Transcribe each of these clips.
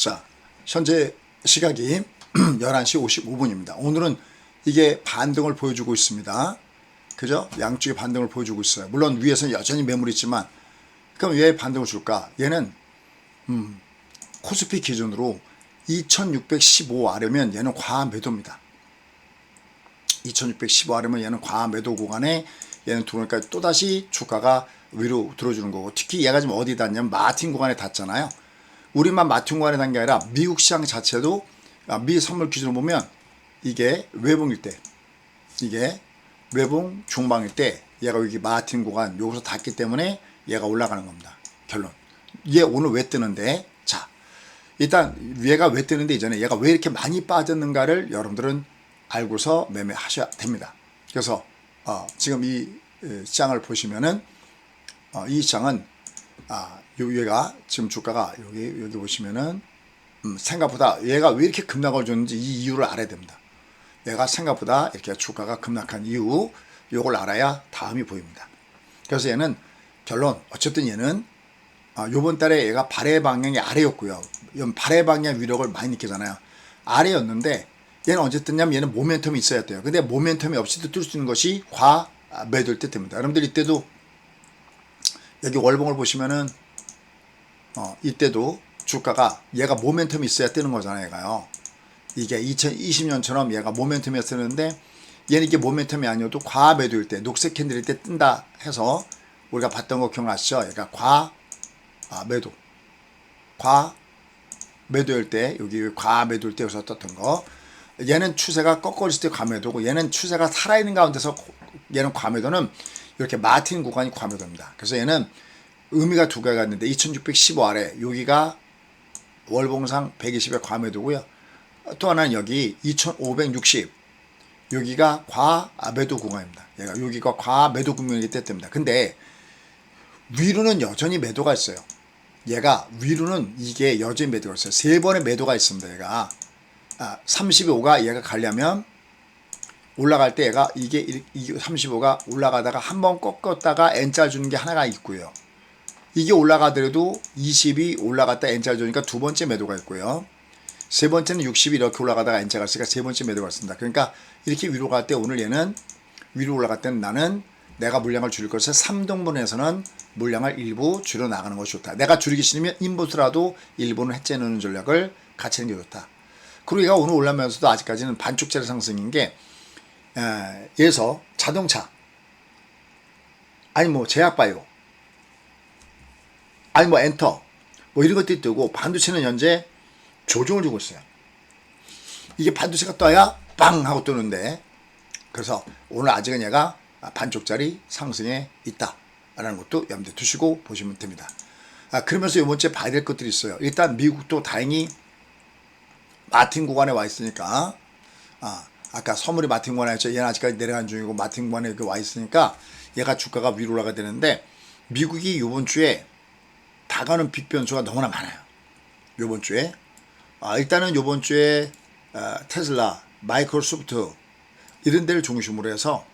자, 현재 시각이 11시 55분입니다. 오늘은 이게 반등을 보여주고 있습니다. 그죠? 양쪽에 반등을 보여주고 있어요. 물론 위에서는 여전히 매물이 있지만, 그럼 왜 반등을 줄까? 얘는, 음, 코스피 기준으로 2615 아래면 얘는 과한 매도입니다. 2615 아래면 얘는 과한 매도 구간에 얘는 들어오니까 또다시 주가가 위로 들어주는 거고, 특히 얘가 지금 어디 닿냐면 마틴 구간에 닿잖아요. 우리만 마틴 구간에 닿는 게 아니라 미국 시장 자체도 아, 미 선물 기준으로 보면 이게 외봉일 때, 이게 외봉 중방일 때 얘가 여기 마틴 구간 여기서 닿기 때문에 얘가 올라가는 겁니다. 결론. 얘 오늘 왜 뜨는데? 자, 일단 얘가 왜 뜨는데 이전에 얘가 왜 이렇게 많이 빠졌는가를 여러분들은 알고서 매매하셔야 됩니다. 그래서 어, 지금 이 에, 시장을 보시면은 어, 이 시장은 아, 요 얘가 지금 주가가 여기 여기 보시면은 음, 생각보다 얘가 왜 이렇게 급락을 줬는지 이 이유를 알아야 됩니다. 얘가 생각보다 이렇게 주가가 급락한 이유 요걸 알아야 다음이 보입니다. 그래서 얘는 결론 어쨌든 얘는 아, 요번 달에 얘가 발해 방향이 아래였고요. 이건 발해 방향 위력을 많이 느끼잖아요. 아래였는데 얘는 언제 떴냐면 얘는 모멘텀이 있어야 돼요. 근데 모멘텀이 없이도 뜰 수 있는 것이 과 매도일 때 됩니다. 여러분들 이때도 여기 월봉을 보시면은 어, 이때도 주가가 얘가 모멘텀이 있어야 뜨는 거잖아요, 얘가요. 이게 2020년처럼 얘가 모멘텀이었었는데 얘는 이게 모멘텀이 아니어도 과매도일 때, 녹색 캔들일 때 뜬다 해서 우리가 봤던 거 기억나시죠? 얘가 과 아, 매도, 과 매도일 때 여기 과 매도일 때 여기서 떴던 거. 얘는 추세가 꺾어질 때 과매도고 얘는 추세가 살아있는 가운데서 얘는 과매도는 이렇게 마틴 구간이 과매도입니다. 그래서 얘는 의미가 두 개가 있는데 2615 아래 여기가 월봉상 120의 과매도고요. 또 하나는 여기 2560 여기가 과매도 구간입니다. 얘가 여기가 과매도 구간이기 때문입니다. 근데 위로는 여전히 매도가 있어요. 얘가 위로는 이게 여전히 매도가 있어요. 세 번의 매도가 있습니다. 얘가 아, 35가 얘가 가려면 올라갈 때 얘가 이게 35가 올라가다가 한 번 꺾었다가 N자 주는 게 하나가 있고요. 이게 올라가더라도 20이 올라갔다 N자 주니까 두 번째 매도가 있고요. 세 번째는 60이 이렇게 올라가다가 N자가 있으니까 세 번째 매도가 있습니다. 그러니까 이렇게 위로 갈 때 오늘 얘는 위로 올라갈 때는 나는 내가 물량을 줄일 것을 3등분해서는 물량을 일부 줄여 나가는 것이 좋다. 내가 줄이기 싫으면 인보스라도 일부는 해체 넣는 전략을 같이 하는 게 좋다. 그리고 얘가 오늘 올라면서도 아직까지는 반쪽짜리 상승인 게 에, 예서 자동차 아니 뭐 제약바이오 아니 뭐 엔터 뭐 이런 것들이 뜨고 반도체는 현재 조정을 주고 있어요. 이게 반도체가 떠야 빵 하고 뜨는데 그래서 오늘 아직은 얘가 반쪽짜리 상승에 있다라는 것도 염두에 두시고 보시면 됩니다. 아, 그러면서 이번 주에 봐야 될 것들이 있어요. 일단 미국도 다행히 마틴 구간에 와 있으니까 아, 아까 선물이 마틴 구간에 있죠. 얘는 아직까지 내려간 중이고 마틴 구간에 와 있으니까 얘가 주가가 위로 올라가 되는데 미국이 이번 주에 다가오는 빅 변수가 너무나 많아요. 이번 주에 아, 일단은 이번 주에 어, 테슬라, 마이크로소프트 이런 데를 중심으로 해서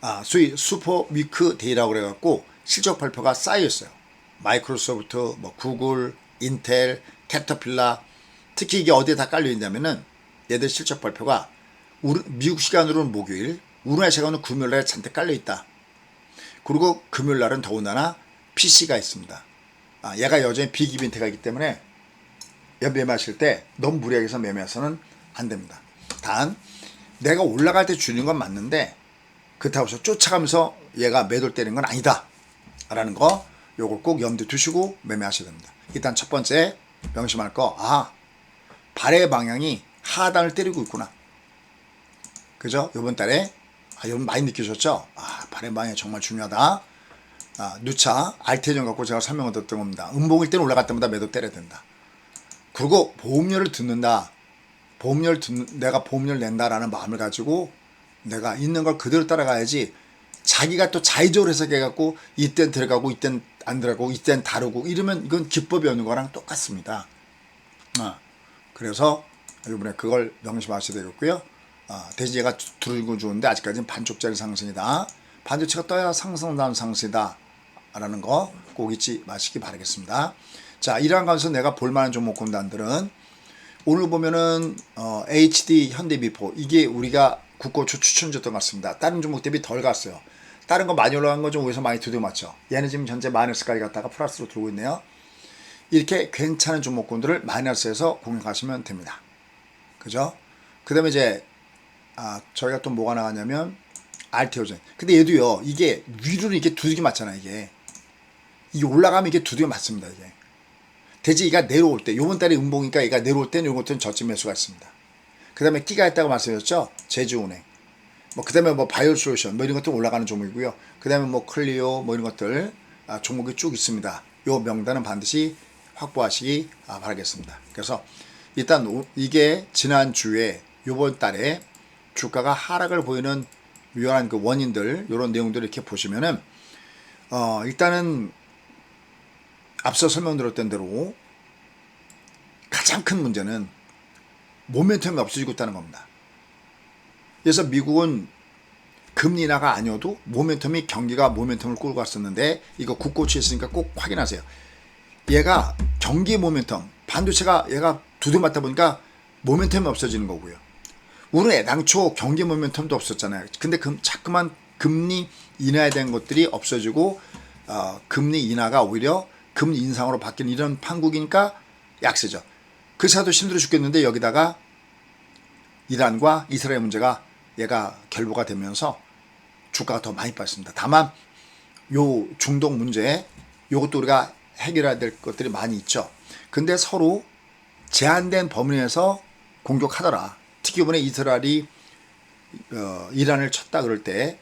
아, 소위 슈퍼 위크 데이라고 그래 갖고 실적 발표가 쌓여 있어요. 마이크로소프트, 뭐 구글, 인텔, 캐터필라 특히 이게 어디에 다 깔려 있냐면은 얘들 실적 발표가 우리, 미국 시간으로는 목요일, 우리나라 시간으로는 금요일 날 잔뜩 깔려 있다. 그리고 금요일 날은 더군다나 PC가 있습니다. 아, 얘가 여전히 비기빈트가 있기 때문에 매매하실 때 너무 무리하게 해서 매매해서는 안 됩니다. 단 내가 올라갈 때 줄이는 건 맞는데 그렇다고 해서 쫓아가면서 얘가 매도를 때리는 건 아니다. 라는 거 요걸 꼭 염두에 두시고 매매하셔야 됩니다. 일단 첫 번째 명심할 거, 아, 발의 방향이 하단을 때리고 있구나. 그죠? 요번 달에, 아, 여러분 많이 느끼셨죠? 아, 발의 방향이 정말 중요하다. 아, 누차, 알테전 갖고 제가 설명을 드렸던 겁니다. 음봉일 때는 올라갈 때마다 매도 때려야 된다. 그리고 보험료를 듣는다. 보험료를 듣는, 내가 보험료를 낸다라는 마음을 가지고 내가 있는 걸 그대로 따라가야지 자기가 또 자의적으로 해석해갖고 이땐 들어가고 이땐 안 들어가고 이땐 다르고 이러면 이건 기법이 없는 거랑 똑같습니다. 아, 그래서 이번에 그걸 명심하셔야 되겠고요. 아, 대신 얘가 들고 좋은데 아직까지는 반쪽짜리 상승이다. 반도체가 떠야 상승단 상승이다. 라는 거 꼭 잊지 마시기 바라겠습니다. 자, 이러한 가운데서 내가 볼만한 종목 군단들은 오늘 보면은 어, HD 현대비포 이게 우리가 국고초 추천줬던 것 같습니다. 다른 종목 대비 덜 갔어요. 다른 거 많이 올라간 거좀 오해서 많이 두드려 맞죠. 얘는 지금 현재 마이너스까지 갔다가 플러스로 들어오고 있네요. 이렇게 괜찮은 종목군들을 마이너스에서 공략하시면 됩니다. 그죠? 그 다음에 이제, 아, 저희가 또 뭐가 나가냐면, 알테오젠. 근데 얘도요, 이게 위로는 이게 두들겨 맞잖아, 이게. 이게 올라가면 이게 두들겨 맞습니다, 이게. 대지 이가 내려올 때, 요번 달에 음봉이니까 얘가 내려올 때는 요것들은 저점 매수가 있습니다. 그 다음에 끼가 있다고 말씀드렸죠? 제주은행. 뭐, 그 다음에 뭐, 바이오 솔루션, 뭐 이런 것들 올라가는 종목이고요. 그 다음에 뭐, 클리오, 뭐 이런 것들, 아, 종목이 쭉 있습니다. 요 명단은 반드시 확보하시기 아, 바라겠습니다. 그래서 일단 오- 이게 지난주에 요번 달에 주가가 하락을 보이는 유효한 그 원인들, 요런 내용들을 이렇게 보시면은, 어, 일단은 앞서 설명드렸던 대로 가장 큰 문제는 모멘텀이 없어지고 있다는 겁니다. 그래서 미국은 금리 인하가 아니어도 모멘텀이 경기가 모멘텀을 끌고 갔었는데 이거 국고치에 있으니까 꼭 확인하세요. 얘가 경기 모멘텀 반도체가 얘가 두드 맞다 보니까 모멘텀이 없어지는 거고요. 우리는 애당초 경기 모멘텀도 없었잖아요. 근데 금, 자꾸만 금리 인하에 대한 것들이 없어지고 어, 금리 인하가 오히려 금리 인상으로 바뀌는 이런 판국이니까 약세죠. 그 차도 힘들어 죽겠는데 여기다가 이란과 이스라엘 문제가 얘가 결부가 되면서 주가가 더 많이 빠졌습니다. 다만 요 중동 문제 요것도 우리가 해결해야 될 것들이 많이 있죠. 근데 서로 제한된 범위 내에서 공격하더라. 이번에 이스라엘이 어, 이란을 쳤다 그럴 때,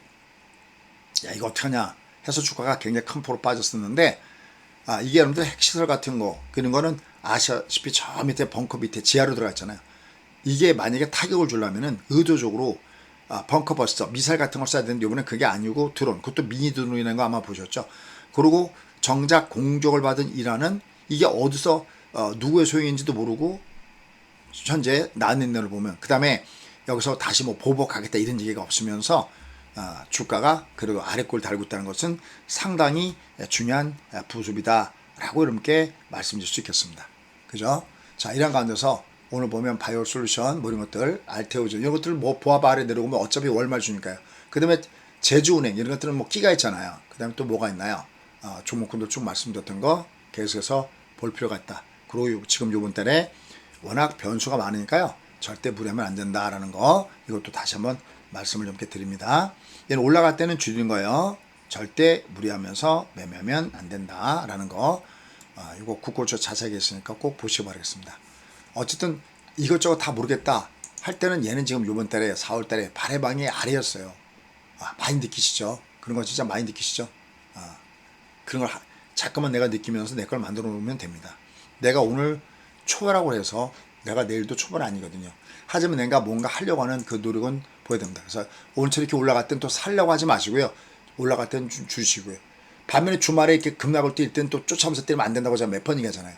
야 이거 어떻게 하냐 해서 주가가 굉장히 큰 폭으로 빠졌었는데, 아 이게 여러분들 핵시설 같은 거 그런 거는 아시다시피 저 밑에 벙커 밑에 지하로 들어가 있잖아요. 이게 만약에 타격을 주려면은 의도적으로 아, 벙커 버스터 미사일 같은 걸 쏴야 되는데 이번에 그게 아니고 드론 그것도 미니 드론이라는 거 아마 보셨죠. 그리고 정작 공격을 받은 이란은 이게 어디서 어, 누구의 소행인지도 모르고 현재 나는 를 보면 그 다음에 여기서 다시 뭐 보복하겠다 이런 얘기가 없으면서 아, 주가가 그리고 아래골 달고 있다는 것은 상당히 중요한 부습이다라고 여러분께 말씀드릴 수 있겠습니다. 그죠? 자 이런 가운데서 오늘 보면 바이오 솔루션 뭐 이런 것들 알테오전 이런 것들 뭐 보합 아래 내려오면 어차피 월말 주니까요. 그 다음에 제주은행 이런 것들은 뭐 끼가 있잖아요. 그 다음에 또 뭐가 있나요? 어, 종목군도 쭉 말씀드렸던 거 계속해서 볼 필요가 있다. 그리고 지금 요번 달에 워낙 변수가 많으니까요. 절대 무리하면 안 된다라는 거 이것도 다시 한번 말씀을 좀 드립니다. 얘는 올라갈 때는 줄이는 거예요. 절대 무리하면서 매매하면 안 된다라는 거 아, 이거 국고조 자세하게 있으니까 꼭 보시기 바라겠습니다. 어쨌든 이것저것 다 모르겠다 할 때는 얘는 지금 요번 달에 4월 달에 발해방이 아래였어요. 아, 많이 느끼시죠? 그런 거 진짜 많이 느끼시죠? 아, 그런 걸 하- 자꾸만 내가 느끼면서 내 걸 만들어 놓으면 됩니다. 내가 오늘 초보라고 해서 내가 내일도 초보는 아니거든요. 하지만 내가 뭔가 하려고 하는 그 노력은 보여야 됩니다. 그래서 오늘처럼 이렇게 올라갈 땐또 살려고 하지 마시고요. 올라갈 땐 주- 줄이시고요. 반면에 주말에 이렇게 급락을 뛸 땐 또 쫓아오면서 뛰면 안 된다고 제가 몇 번 얘기하잖아요.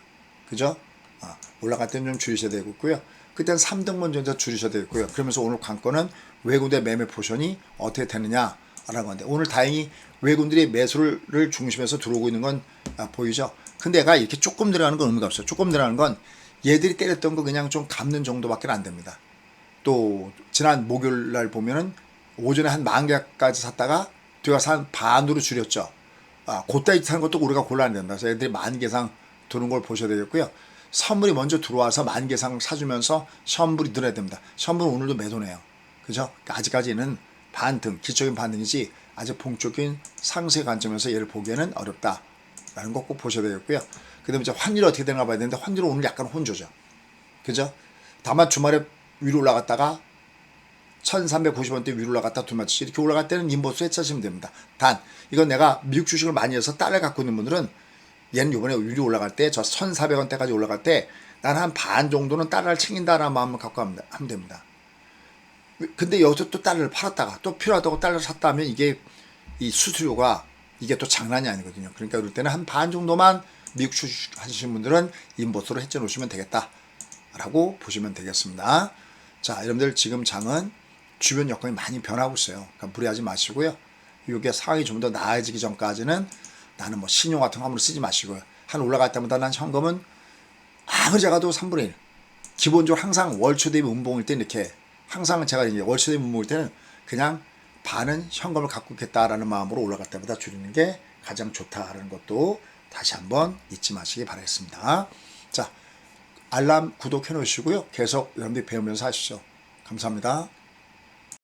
그죠? 아, 올라갈 땐 좀 줄이셔야 되겠고요. 그땐 3등분 전자 줄이셔야 되겠고요. 그러면서 오늘 관건은 외국의 매매 포션이 어떻게 되느냐라는 건데 오늘 다행히 외국인들이 매수를 중심에서 들어오고 있는 건 아, 보이죠. 근데 얘가 이렇게 조금 들어가는 건 의미가 없어요. 조금 들어가는 건 얘들이 때렸던 거 그냥 좀 감는 정도밖에 안 됩니다. 또 지난 목요일 날 보면은 오전에 한 만 개까지 샀다가 뒤가서 한 반으로 줄였죠. 아, 그따위 사는 것도 우리가 골라야 된다. 그래서 애들이 만 개상 드는 걸 보셔야 되겠고요. 선물이 먼저 들어와서 만 개상 사주면서 선물이 늘어야 됩니다. 선물은 오늘도 매도네요. 그죠? 아직까지는 반등, 기초적인 반등이지 아직 본격적인 상세 관점에서 얘를 보기에는 어렵다 라는 거 꼭 보셔야 되겠고요. 그 다음에 이제 환율이 어떻게 되는가 봐야 되는데 환율은 오늘 약간 혼조죠. 그죠? 다만 주말에 위로 올라갔다가 1390원대 위로 올라갔다 두 마치 이렇게 올라갈 때는 인버스 해차시면 됩니다. 단 이건 내가 미국 주식을 많이 해서 달러 갖고 있는 분들은 얘는 이번에 위로 올라갈 때 저 1400원대까지 올라갈 때 난 한 반 정도는 달러를 챙긴다라는 마음을 갖고 하면 하면 됩니다. 근데 여기서 또 달러를 팔았다가 또 필요하다고 달러를 샀다 하면 이게 이 수수료가 이게 또 장난이 아니거든요. 그러니까 그럴 때는 한 반 정도만 미국 주식 하시는 분들은 인버스로 해쳐 놓으시면 되겠다라고 보시면 되겠습니다. 자, 여러분들 지금 장은 주변 여건이 많이 변하고 있어요. 그러니까 무리하지 마시고요. 이게 상황이 좀 더 나아지기 전까지는 나는 뭐 신용 같은 거 아무리 쓰지 마시고요. 한 올라갈 때마다 난 현금은 아무리 작아도 3분의 1. 기본적으로 항상 월초 대비 운봉일 때 이렇게 항상 제가 이제 월초 대비 운봉일 때는 그냥 반은 현금을 갖고 있겠다라는 마음으로 올라갈 때마다 줄이는 게 가장 좋다라는 것도 다시 한번 잊지 마시기 바라겠습니다. 자, 알람 구독해 놓으시고요. 계속 여러분들이 배우면서 하시죠. 감사합니다.